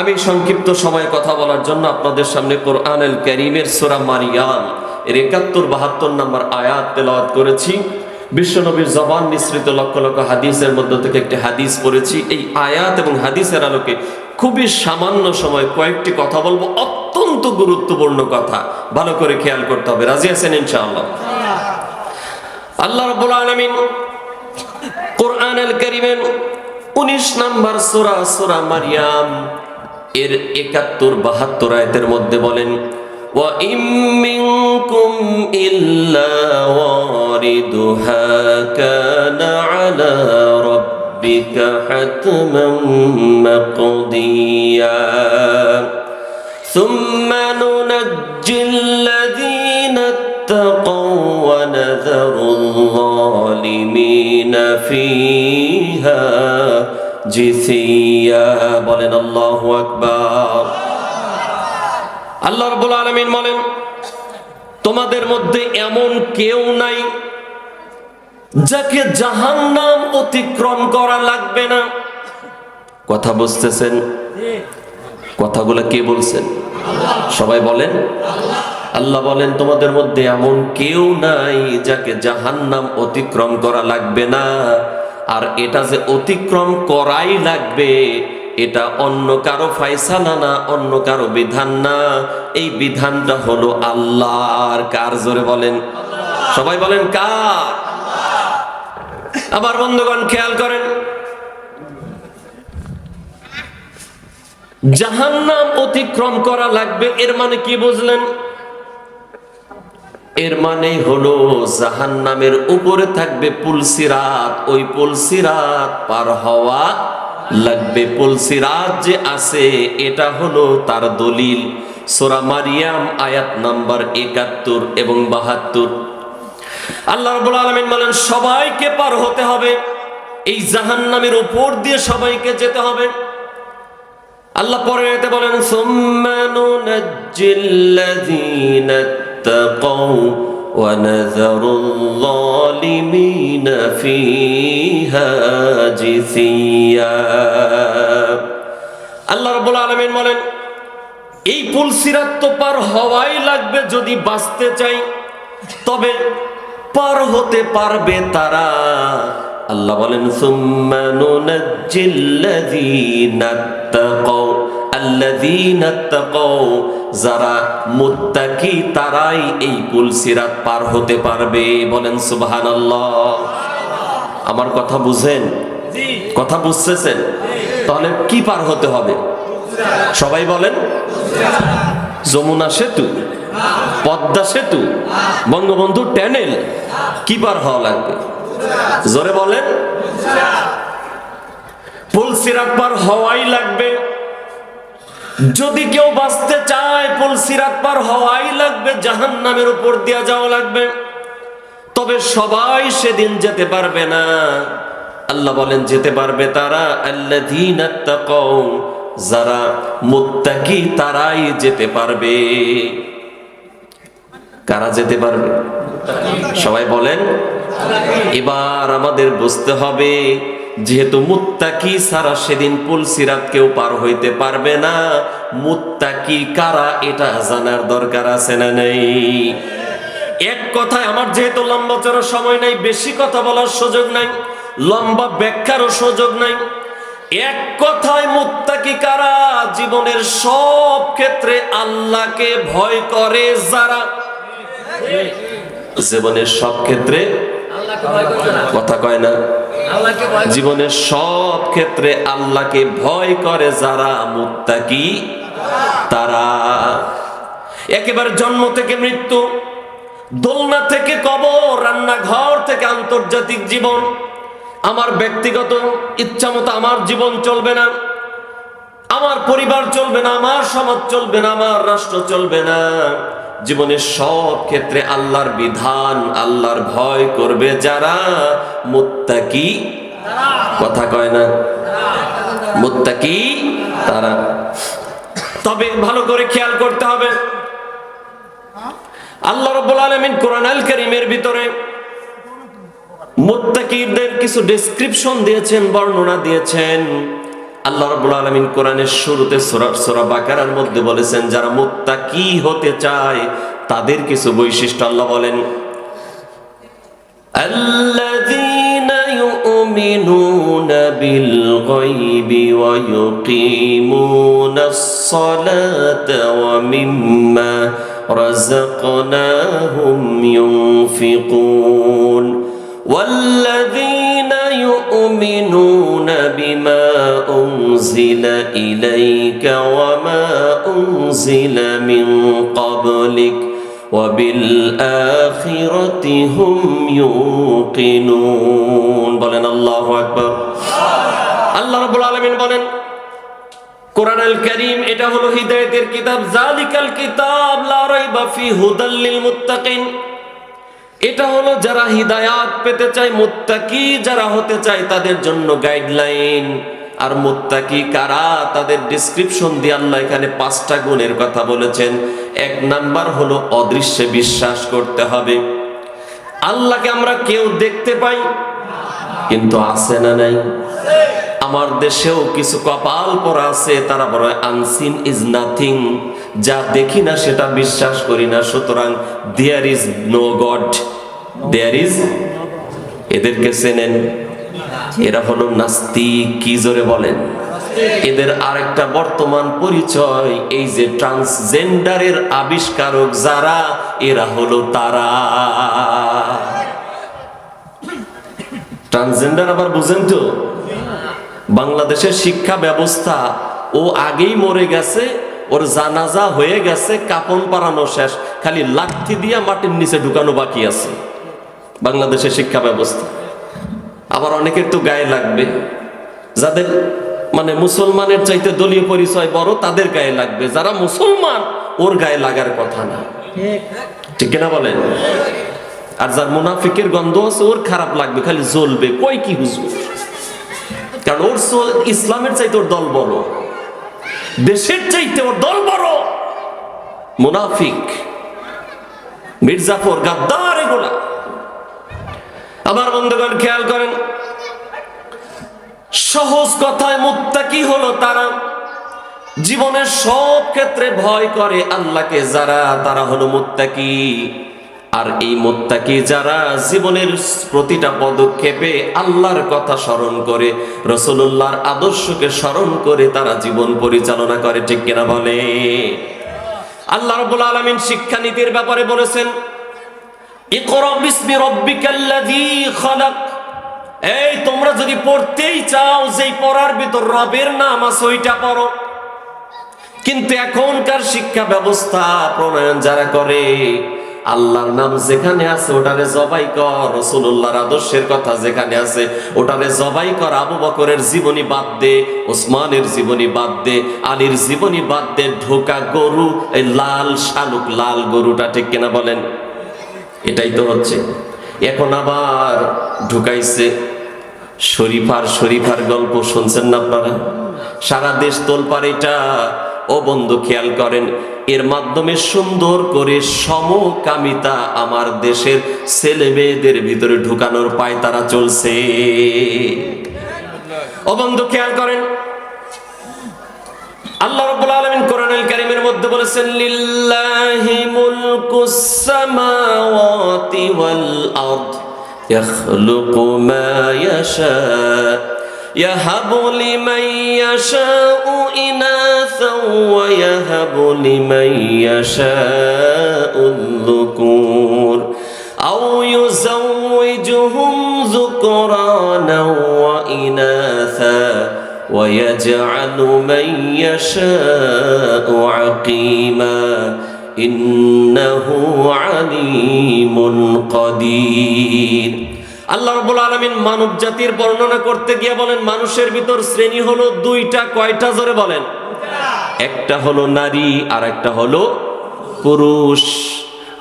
আমি সংক্ষিপ্ত সময়ে কথা বলার জন্য আপনাদের সামনে কোরআনুল করিমের সোরা মারিয়াম এর একাত্তর বাহাত্তর নম্বর আয়াত তেলাওয়াত করেছি। বিশ্বনবীর জবান মিশ্রিত লক্ষ লক্ষ হাদিসের মধ্য থেকে একটি হাদিস পড়েছি। এই আয়াত এবং হাদিসের আলোকে খুবই সামান্য সময় কয়েকটি কথা বলব। অত্যন্ত গুরুত্বপূর্ণ কথা। ভালো করে খেয়াল করতে হবে। রাজি আছেন ইনশাআল্লাহ? আল্লাহ রাব্বুল আলামিন কোরআন আল করিমের উনিশ নম্বর সুরা সুরা মারিয়াম এর একাত্তর বাহাত্তর আয়তের মধ্যে বলেন وَإِن مِّنكُمْ إِلَّا وَارِدُهَا كَانَ عَلَى رَبِّكَ حَتْمًا مَّقْضِيًّا ثُمَّ نُنَجِّي الَّذِينَ اتَّقَوْا وَنَذَرُ الظَّالِمِينَ فِيهَا বলেন, আল্লাহু আকবার। আল্লাহ রাব্বুল আলামিন বলেন, তোমাদের মধ্যে এমন কেউ নাই যাকে জাহান্নাম অতিক্রম করা লাগবে না। কথা বুঝতেছেন? কথাগুলো কে বলছেন? সবাই বলেন। আল্লাহ বলেন, তোমাদের মধ্যে এমন কেউ নাই যাকে জাহান্নাম অতিক্রম করা লাগবে না। আর এটা যে অতিক্রম করাই লাগবে, এটা অন্য কারও ফাইসালা না, অন্য কারও বিধান না। এই বিধানটা হলো আল্লাহর। কার জোরে বলেন? সবাই বলেন কার? আবার বন্ধুগণ, খেয়াল করেন। জাহান্নাম অতিক্রম করা লাগবে, এর মানে কি বুঝলেন? এর মানে হলো জাহান নামের উপরে থাকবে পুলসিরাত ওই পুলসিরাত পার হওয়া লাগবে। পুলসিরাত যে আছে, এটা হলো তার দলিল। সোরা মারিয়াম আয়াত নাম্বার একাত্তর এবং বাহাত্তর। আল্লাহ রবুল আলমিন বলেন, সবাইকে পার হতে হবে। এই জাহান নামের উপর দিয়ে সবাইকে যেতে হবে। আল্লাহ পরে বলেন সুম্মানু নাজ্জিল্লাযীনা اتقوا ونذر الظالمين فيها جثيا আল্লাহ রাব্বুল আলামিন বলেন এই পুল সিরাত তো পার হওয়াই লাগবে যদি বাঁচতে চাই তবে পার হতে পারবে তারা আল্লাহ বলেন সুম্মা নুনাজ্জিল্লাযীনা তাকাও আল্লাযীনা তাকাও যারা মুত্তাকি তারাই এই পুল সিরাত পার হতে পারবে। বলেন সুবহানাল্লাহ। আমার কথা বুঝেন? কথা বুঝতেছেন? তাহলে কি পার হতে হবে? সবাই বলেন যমুনা সেতু পদ্মা সেতু বঙ্গবন্ধু ট্যানেল কি পার হওয়া লাগবে? জোরে বলেন। পুল সিরাত পার হওয়াই লাগবে। যদি কেউ বাঁচতে চায় পুল সিরাত পার হওয়াই লাগবে জাহান নামের উপর দিয়া যাওয়া লাগবে। তবে সবাই সেদিন যেতে পারবে না। আল্লাহ বলেন, যেতে পারবে তারা আল্লাহ যারা মুত্তাকি, তারাই যেতে পারবে। কারা যেতে পারবে? সবাই বলেন, এবার আমাদের বুঝতে হবে যেহেতু মুত্তাকি সারা সেদিন পুল সিরাত কেউ পার হইতে পারবে না। মুত্তাকি কারা এটা জানার দরকার আছে না নেই? এক কথায় আমার যেহেতু লম্বা চড়ার সময় নাই বেশি কথা বলার সুযোগ নাই লম্বা ব্যাখ্যারও সুযোগ নাই এক কথায় মুত্তাকি কারা জীবনের সব ক্ষেত্রে আল্লাহকে ভয় করে যারা। জীবনের সব ক্ষেত্রে কথা কয় না। জীবনের সব ক্ষেত্রে আল্লাহকে ভয় করে যারা মুত্তাকি, তারা একেবারে জন্ম থেকে মৃত্যু, দোলনা থেকে কবর, রান্নাঘর থেকে আন্তর্জাতিক জীবন, আমার ব্যক্তিগত ইচ্ছা মতো আমার জীবন চলবে না, আমার পরিবার চলবে না, আমার সমাজ চলবে না, আমার রাষ্ট্র চলবে না জীবনের সব ক্ষেত্রে আল্লাহর বিধান, আল্লাহর ভয় করবে যারা মুত্তাকি। কথা কয় না? মুত্তাকি তারা। তবে ভালো করে খেয়াল করতে হবে। আল্লাহ রব্বুল আলামিন কোরআন আল কারীমের ভিতরে মুত্তাকিদের কিছু ডেসক্রিপশন দিয়েছেন, বর্ণনা দিয়েছেন। আল্লাহ কোরআনের শুরুতে বাকারার মধ্যে বলেছেন, যারা মুত্তাকি হতে চায়, তাদের কিছু বৈশিষ্ট্য আল্লাহ বলেন। বিল গায়বি ওয়া ইউকিমুনাস সালাতা والذين يؤمنون بما أنزل إليك وما أنزل من قبلك وبالآخرة هم يوقنون বলেন আল্লাহু আকবার আল্লাহ রাব্বুল আলামিন বলেন কোরআন আল করিম এটা হলো হিদায়াতের কিতাব জালিকাল কিতাব লা রাইবা ফি হুদাল লিল মুত্তাকিন এটা হলো যারা হিদায়াত পেতে চায়, মুত্তাকি যারা হতে চায় তাদের জন্য গাইডলাইন আর মুত্তাকি কারা? তাদের ডিসক্রিপশন দিয়ে আল্লাহ এখানে পাঁচটা গুণের কথা বলেছেন। এক নাম্বার হলো অদৃশ্যে বিশ্বাস করতে হবে। আল্লাহকে আমরা কেউ দেখতে পাই, কিন্তু আছে না নাই। আমার দেশেও কিছু কপাল পরা আছে, তারা বড় আনসিন ইজ নাথিং যা দেখি না সেটা বিশ্বাস করি না। সুতরাং there is no god there is এদেরকে চেনেন। এরা হলো নাস্তিক, কি জোরে বলেন? এদের আরেকটা বর্তমান পরিচয়, এই যে ট্রান্সজেন্ডারের আবিষ্কারক যারা, এরা হলো তারা। ট্রান্সজেন্ডার আবার বুঝেন তো? বাংলাদেশের শিক্ষা ব্যবস্থা, ও আগেই মরে গেছে ওর জানাজা হয়ে গেছে, কাপন পারানো শেষ। খালি লাঠি দিয়া মাটির নিচে ঢুকানো বাকি আছে। বাংলাদেশের শিক্ষা ব্যবস্থা। আবার অনেকের তো গায়ে লাগবে। যাদের মানে মুসলমানের চাইতে দলীয় পরিচয় বড়, তাদের গায়ে লাগবে। যারা মুসলমান, ওর গায়ে লাগার কথা না। ঠিক কিনা বলেন? আর যার মুনাফিকের গন্ধ আছে, ওর খারাপ লাগবে। খালি জ্বলবে। কই কি হুজুর? কারণ ওর ইসলামের চাইতে ওর দল বড়। দেশের চাইতে ওর দল বড়। মুনাফিক, মির্জাফর গাদ্দার এগুলা। আমার বন্ধুগণ, খেয়াল করেন, সহজ কথায় মুত্তাকি হলো তারা। জীবনের সব ক্ষেত্রে ভয় করে আল্লাহকে, যারা, তারা হলো মুত্তাকি। আর এই মুত্তাকি যারা জীবনের প্রতিটা পদক্ষেপে আল্লাহর কথা স্মরণ করে রসুল্লাহর আদর্শকে স্মরণ করে তারা জীবন পরিচালনা করে, ঠিক কিনা বলে? আল্লাহ রবুল আলমিন শিক্ষানীতির ব্যাপারে বলেছেন এই, তোমরা যদি পড়তেই চাও যেই পড়ার ভিতর রবের নাম আছে, ওইটা পড়ো। কিন্তু এখনকার শিক্ষা ব্যবস্থা প্রণয়ন যারা করে আল্লাহর নাম যেখানে আছে, ওটারে জবাই কর। রসুল্লাহর আদর্শের কথা যেখানে আছে, ওটারে জবাই কর। আবু বকরের জীবনী বাদ দে, ওসমানের জীবনী বাদ দে, আলীর জীবনী বাদ দে, ঢোকা গরু, এই লাল শালুক, লাল গরুটা ঠিক কিনা বলেন? এটাই তো হচ্ছে। এখন আবার ঢুকাইছে। শরীফার শরীফার গল্প শুনছেন না আপনারা? সারা দেশ তোলপার এটা ও বন্ধু খেয়াল করেন, এর মাধ্যমে সুন্দর করে সমকামিতা আমার দেশের ছেলে মেয়েদের ভিতরে ঢুকানোর পায় তারা চলছে। ও বন্ধু খেয়াল করেন, আল্লাহ রাব্বুল আলামিন কোরআনুল কারীমের মধ্যে বলেছেন, লিল্লাহি মুলকুস সামাওয়াতি ওয়াল আরদ ইখলুকু মা ইয়াশা, ইয়াহাবু লিমান ইয়াশা ইনা ويهب لمن يشاء الذكور أو يزوجهم ذكرانا وإناثا ويجعل من يشاء عقيما إنه عليم قدير আল্লাহ রাব্বুল আলামিন মানব জাতির বর্ণনা করতে গিয়ে বলেন মানুষের ভিতর শ্রেণী হলো দুইটা কয়টা জোরে বলেন একটা হলো নারী আর একটা হলো পুরুষ।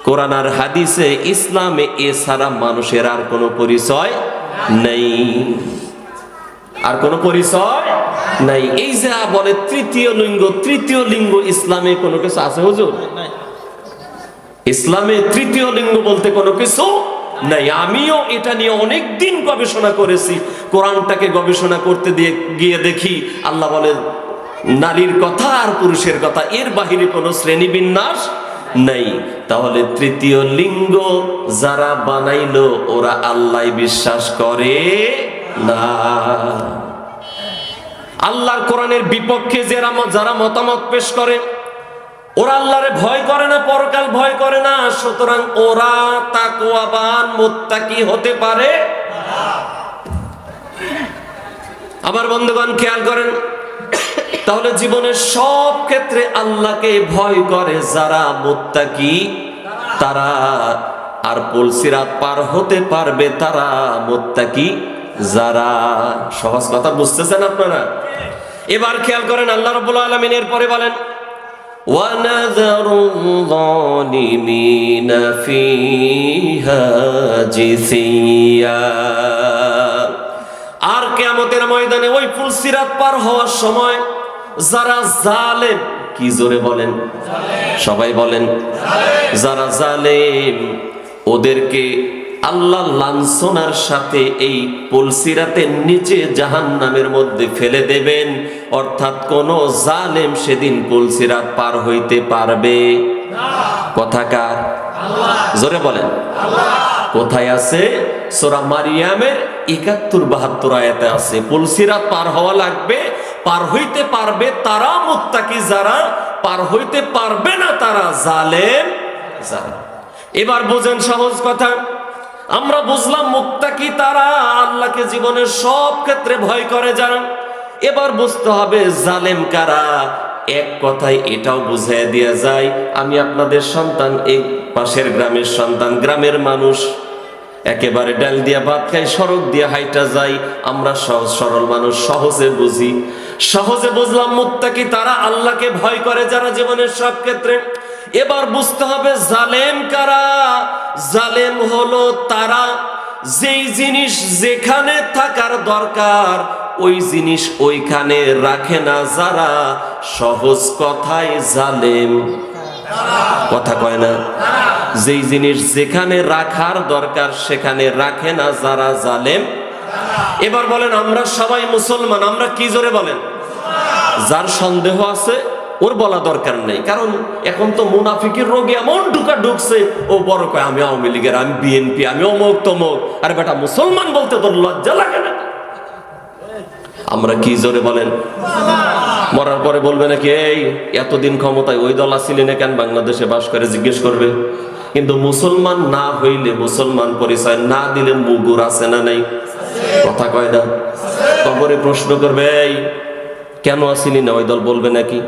কোরআন আর হাদিসে ইসলামে এছাড়া মানুষের আর কোনো পরিচয় নেই। আর কোনো পরিচয় নাই। এই যে বলে তৃতীয় লিঙ্গ তৃতীয় লিঙ্গ ইসলামে কোনো কিছু আছে হুজুর? ইসলামে তৃতীয় লিঙ্গ বলতে কোনো কিছু নাই। আমিও এটা নিয়ে অনেক দিন গবেষণা করেছি। কোরআনটাকে গবেষণা করতে দিয়ে গিয়ে দেখি। আল্লাহ বলে নারীর কথা আর পুরুষের কথা, এর বাহিরে কোনো শ্রেণি বিন্যাস নেই। তাহলে তৃতীয় লিঙ্গ যারা বানাইলো, ওরা আল্লাহ বিশ্বাস করে না। আল্লাহর কোরআনের বিপক্ষে যারা যারা মতামত পেশ করে, ওরা আল্লাহরে ভয় করে না, পরকাল ভয় করে না, সুতরাং ওরা তাকওয়াবান, মুত্তাকি হতে পারে আবার বন্ধুগণ, খেয়াল করেন তাহলে জীবনের সব ক্ষেত্রে আল্লাহকে ভয় করে যারা মুত্তাকি তারা আর পুলসিরাত পার হতে পারবে তারা মুত্তাকি যারা সহজ কথা বুঝতেছেন আপনারা এবার খেয়াল করেন আল্লাহ রাব্বুল আলামিন এর পরে বলেন ونذر الظالمين فيها جثيا আর কেয়ামতের ময়দানে ওই ফুলসিরাত পার হওয়ার সময় যারা জালেম, কি জোরে বলেন? সবাই বলেন, যারা জালেম, ওদেরকে আল্লাহ লাঞ্ছনার সাথে এই পুলসিরাতের নিচে জাহান নামের মধ্যে ফেলে দেবেন। অর্থাৎ কোন জালেম সেদিন পুলসিরাত পার হইতে পারবে। কথাকার জোরে বলেন। কোথায় আছে? সোরা মারিয়ামের একাত্তর বাহাত্তর আয়াতে আছে, পুলসিরাত পার হওয়া লাগবে পার হইতে পারবে তারা মুত্তাকি যারা, পার হইতে পারবে না তারা জালেম যারা এবার বোঝেন সহজ কথা, আমরা বুঝলাম মুত্তাকি তারা আল্লাহকে জীবনের সব ক্ষেত্রে ভয় করে যারা। এবার বুঝতে হবে জালেম কারা, এক কথায় এটাও বুঝাই দেওয়া যায়, আমি আপনাদের সন্তান, এই পাশের গ্রামের সন্তান, গ্রামের মানুষ, একেবারে ডাল দিয়া ভাত খাই, সড়ক দিয়া হাইটা যাই, আমরা সহজ সরল মানুষ, সহজে বুঝি। সহজে বুঝলাম, মুত্তাকি তারা আল্লাহকে ভয় করে যারা জীবনের সব ক্ষেত্রে। এবার বুঝতে হবে জালেম কারা? জালেম হলো তারা। যেই জিনিস যেখানে থাকার দরকার, ওই জিনিস ওইখানে রাখে না যারা। সহজ কথায় জালেম। কথা কয় না? যেই জিনিস যেখানে রাখার দরকার, সেখানে রাখে না যারা জালেম। এবার বলেন, আমরা সবাই মুসলমান, আমরা কি জোরে বলেন? যার সন্দেহ আছে, ওর বলা দরকার নেই। কারণ এখন তো মুনাফিকের রোগে এমন ঢুকা ঢুকছে, ও বড় কয়, আমি আওয়ামী লীগের, আমি বিএনপি, আমি অমুক তমুক। আরে বেটা, মুসলমান বলতে তোর লজ্জা লাগে না? আমরা কি জোরে বলেন? মরার পরে বলবে নাকি, এই, এতদিন ক্ষমতায় ওই দল আসিলি না কেন? বাংলাদেশে বাস করে জিজ্ঞেস করবে। কিন্তু মুসলমান না হইলে, মুসলমান পরিচয় না দিলে মুগুর আছে না নাই? কথা কয় না? কবরে প্রশ্ন করবে, এই কেন আসিলি না ওই দল বলবে নাকি?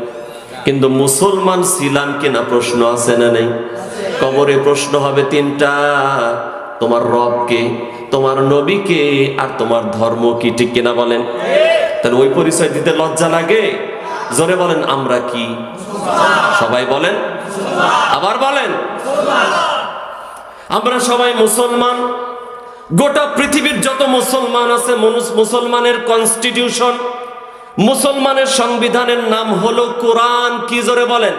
কিন্তু মুসলমান ছিলাম কিনা প্রশ্ন আছে না নেই? কবরে প্রশ্ন হবে তিনটা, তোমার রবকে তোমার নবীকে আর তোমার ধর্ম কি, ঠিক কিনা বলেন? তাহলে ওই পরিচয় দিতে লজ্জা লাগে? জোরে বলেন, আমরা কি? সবাই বলেন? আবার বলেন? আমরা সবাই মুসলমান। গোটা পৃথিবীর যত মুসলমান আছে মুসলমানের কনস্টিটিউশন মুসলমানের সংবিধানের নাম হলো কোরআন, কি জোরে বলেন?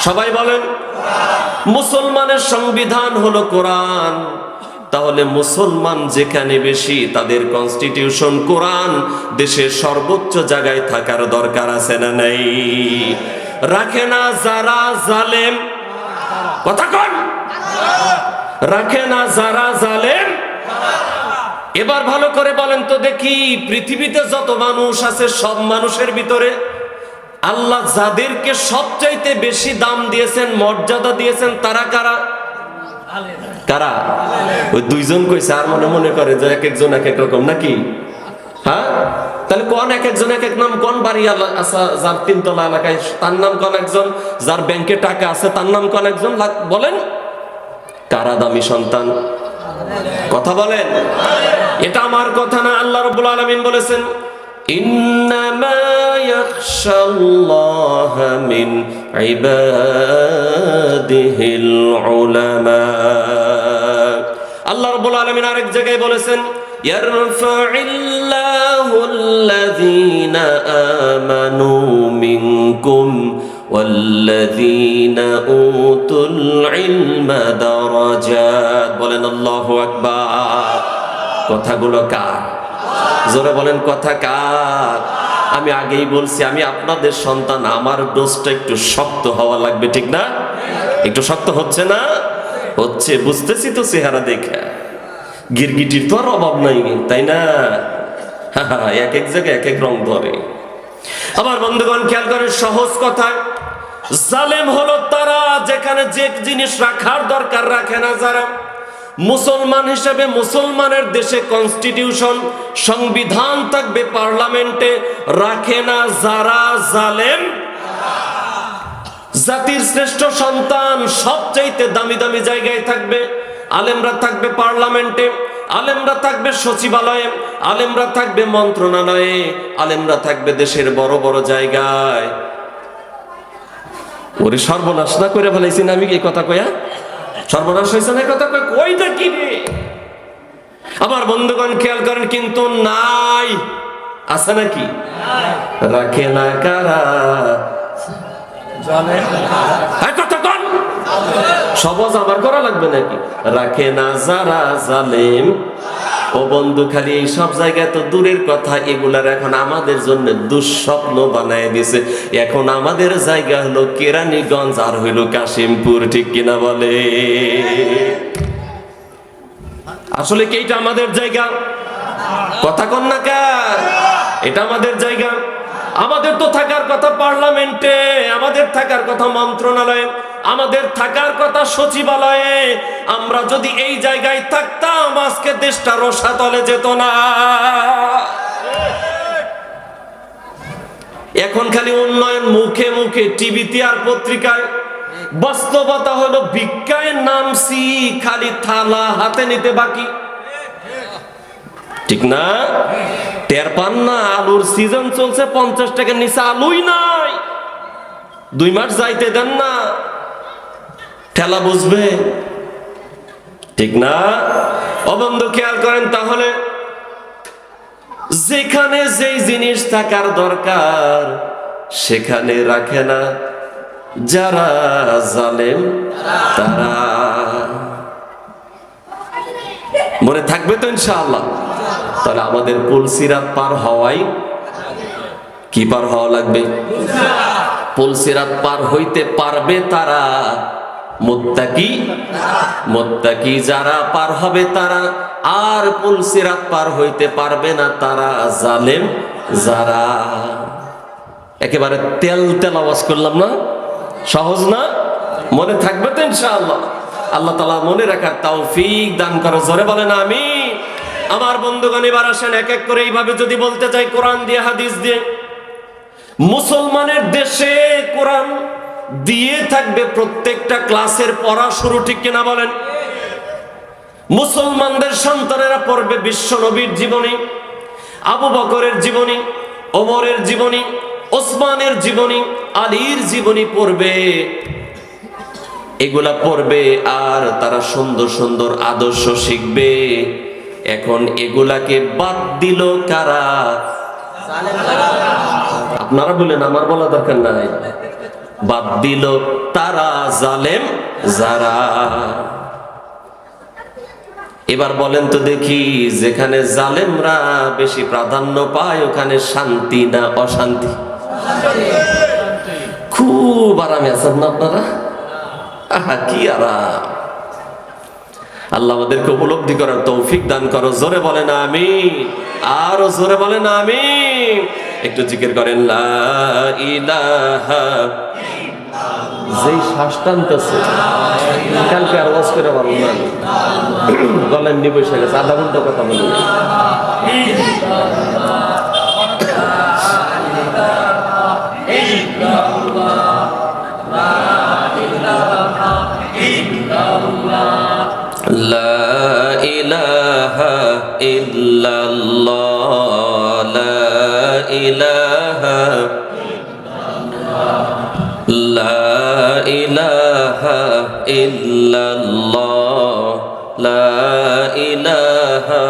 সবাই বলেন, মুসলমানের সংবিধান হলো কোরআন। তাহলে মুসলমান যেখানে বেশি, তাদের কনস্টিটিউশন কোরআন। দেশের সর্বোচ্চ জায়গায় থাকার দরকার আছে না নাই? রাখে না যারা জালেম। কথা কন। রাখে না যারা জালেম। এবার ভালো করে বলেন তো দেখি, পৃথিবীতে যত মানুষ আছে সব মানুষের ভিতরে আল্লাহ যাদেরকে সবচাইতে বেশি দাম দিয়েছেন, মর্যাদা দিয়েছেন, তারা কারা? কারা? ওই দুইজন কইছে, আর মনে মনে করে যে এক একজন এক এক রকম, নাকি? হ্যাঁ? তাহলে কোন এক একজন, এক এক নাম, কোন বাড়ি আছে, যার তিনতলা এলাকায়, তার নাম কোন একজন? যার ব্যাংকে টাকা আছে, তার নাম কোন একজন? বলেন। কারা দামি সন্তান? কথা বলেন। এটা আমার কথা না, আল্লাহ রব্বুল আলামিন বলেছেন, ইন্নামা ইয়াখশাল্লাহ মিন ইবাদিহিল উলামা। আল্লাহ রব্বুল আলামিন আরেক জায়গায় বলেছেন ইয়ারফাইল্লাহু আল্লাযীনা আমানু মিনকুম والذين أوتوا العلم درجات বলেন আল্লাহু আকবার কথাগুলো কার জোরে বলেন কথা কার আমি আগেই বলছি আমি আপনাদের সন্তান আমার ডোজটা একটু শক্ত হওয়া লাগবে ঠিক না একটু শক্ত হচ্ছে না হচ্ছে বুঝতেছি তো চেহারা দেখে গিরগিটির তো আর অভাব নাই তাই না এক এক জায়গায় এক এক রং ধরে আবার বন্ধুগণ খেয়াল করেন সহজ কথায় জালেম হলো তারা যেখানে যে জিনিস রাখার দরকার রাখে না যারা। মুসলমান হিসেবে মুসলমানের দেশে কনস্টিটিউশন সংবিধান থাকবে পার্লামেন্টে, রাখে না যারা জালেম। জাতির শ্রেষ্ঠ সন্তান সবচাইতে দামি দামি জায়গায় থাকবে। আলেমরা থাকবে পার্লামেন্টে, আলেমরা থাকবে সচিবালয়ে, আলেমরা থাকবে মন্ত্রণালয়ে, আলেমরা থাকবে দেশের বড় বড় জায়গায়। ওরে সর্বনাশ না করে ফেলাইছি না আমি এই কথা কয়া সর্বনাশ হয়েছে না কথা কয় কইটা কি রে? আমার বন্ধুগণ খেয়াল করেন কিন্তু নাই। আছে নাকি? রাখে না কারা? কথা কন। সবজ আমার করা লাগবে নাকি? রাখে না যারা জালেম। ও বন্ধু খালি, এই সব জায়গায় তো দূরের কথা, এগুলার এখন আমাদের জন্য দুঃস্বপ্ন বানায় দিছে। এখন আমাদের জায়গা হলো কেরানীগঞ্জ আর হইল কাশিমপুর, ঠিক কিনা বলে? আসলে কি এটা আমাদের জায়গা? কথা কন না কার এটা আমাদের জায়গা। আমাদের তো থাকার কথা পার্লামেন্টে, আমাদের থাকার কথা মন্ত্রণালয়ে। আমাদের থাকার কথা সচিবালয়ে, আমরা যদি এই জায়গায় থাকতাম, আজকে দেশটা রসাতলে যেত না। এখন খালি উন্নয়ন মুখে মুখে টিভিতে আর পত্রিকায়। বাস্তবতা হলো ভিক্ষায় নামছি, খালি থালা হাতে নিতে বাকি। ঠিক না? টের পান না, আলুর সিজন চলছে, পঞ্চাশ টাকার নিচে আলুই নাই। দুই মাস যাইতে দেন না। ঠেলা বুঝবে? ঠিক না? অবন্ধ খেয়াল করেন তাহলে, যেখানে যেই জিনিস থাকার দরকার, সেখানে রাখে না যারা জালেম তারা। মনে থাকবে তো ইনশাআল্লাহ? তাহলে আমাদের পুলসিরাত পার হওয়াই কি পার হওয়া লাগবে? পুলসিরাত পার হইতে পারবে তারা। মোত্তাকি মোত্তাকি যারা পার হবে তারা আর পুলসিরাত পার হইতে পারবে না, তারা জালেম যারা। একেবারে তেল তেল আওয়াজ করলাম না? সহজ না? মনে থাকবে তো ইনশাআল্লাহ। আল্লাহ তালা মনে রাখার তৌফিক দান করো, জোরে বলেন আমি আমার বন্ধুগণ, এবার আসেন এক এক করে এইভাবে যদি বলতে চাই, কোরআন দিয়ে, হাদিস দিয়ে। মুসলমানের দেশে কোরআন দিয়ে থাকবে প্রত্যেকটা ক্লাসের পড়া শুরু ঠিক কিনা বলেন? মুসলমানদের সন্তানেরা পড়বে বিশ্ব নবীর জীবনী, আবু বকরের জীবনী, ওমরের জীবনী, ওসমানের জীবনী, আলীর জীবনী পড়বে। এগুলা পড়বে আর তারা সুন্দর সুন্দর আদর্শ শিখবে। এখন এগুলাকে বাদ দিল কারা? আপনারা বলেন, আমার বলা দরকার নাই। বাদ দিল তারা জালেম যারা। এবার বলেন তো দেখি যেখানে জালেমরা বেশি প্রাধান্য পায় ওখানে শান্তি না অশান্তি? খুব আরামে আছেন না আপনারা? আহা, কি আরাম। আল্লাহ আমাদেরকে উপলব্ধি করার তৌফিক দান করো জোরে বলেন আমি আরও জোরে বলেন আমি একটু জিকির করেন লা ইলাহা যেই শ্বাস টানতেছে কালকে আর ওয়াজ করে পারবো না গলা এমনি বসে গেছে আধা ঘন্টা কথা বলি لا إله إلا الله لا إله ইলাহা ইল্লাল্লাহ লা ইলাহা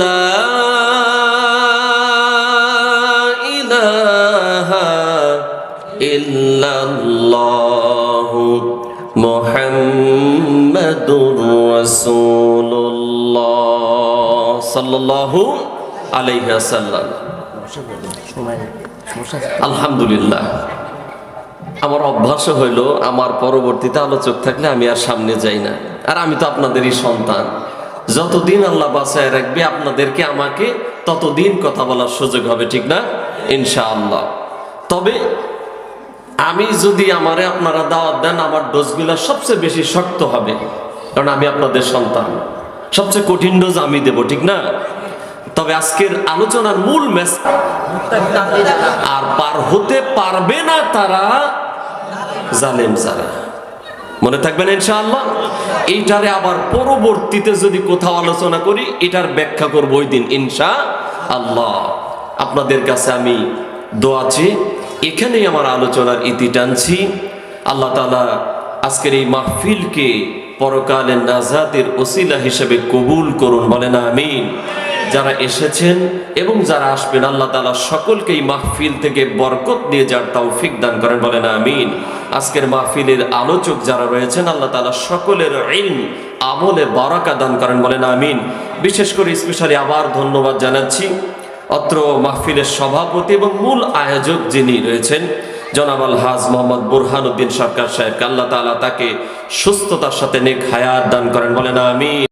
লা ইলাহা ইল্লাল্লাহ মুহাম্মাদুর রাসূলুল্লাহ সাল্লাল্লাহু আলাইহি আলহামদুলিল্লাহ। আমার অভ্যাস হইল, আমার পরবর্তীতে আলোচক থাকলে আমি আর সামনে যাই না। আর আমি তো আপনাদেরই সন্তান। যতদিন আল্লাহ বাসায় রাখবে, আপনাদেরকে আমাকে ততদিন কথা বলার সুযোগ হবে, ঠিক না? ইনশাআল্লাহ। তবে আমি যদি আমারে আপনারা দাওয়াত দেন, আমার ডোজগুলা সবচেয়ে বেশি শক্ত হবে, কারণ আমি আপনাদের সন্তান। সবচেয়ে কঠিন ডোজ আমি দেব, ঠিক না? তবে আজকের আলোচনার মূল মেস আর পার হতে পারবে না তারা জালেম যারা মনে থাকবেন ইনশাআল্লাহ? এইটারে আবার পরবর্তীতে যদি কোথাও আলোচনা করি, এটার ব্যাখ্যা করব ওই দিন ইনশা আল্লাহ আপনাদের কাছে আমি দোয়াছি এখানেই আমার আলোচনার ইতি টানছি। আল্লাহ তালা আজকের এই মাহফিলকে পরকালের নাজাতের ওসিলা হিসেবে কবুল করুন, বলেন আমিন। যারা এসেছেন এবং যারা আসবেন, আল্লাহ তালা সকলকেই মাহফিল থেকে বরকত দিয়ে যার তৌফিক দান করেন, বলেন আমিন। আজকের মাহফিলের আলোচক যারা রয়েছেন, আল্লাহ তালা সকলের ইলম, আমলে বারাকা দান করেন, বলেন আমিন। বিশেষ করে স্পেশালি আবার ধন্যবাদ জানাচ্ছি অত্র মাহফিলের সভাপতি এবং মূল আয়োজক যিনি রয়েছেন, জনাব আল হাজ মোহাম্মদ বুরহানুদ্দিন সরকার সাহেব আল্লাহ তালা তাকে সুস্থতার সাথে নেক হায়াত দান করেন, বলেন আমিন।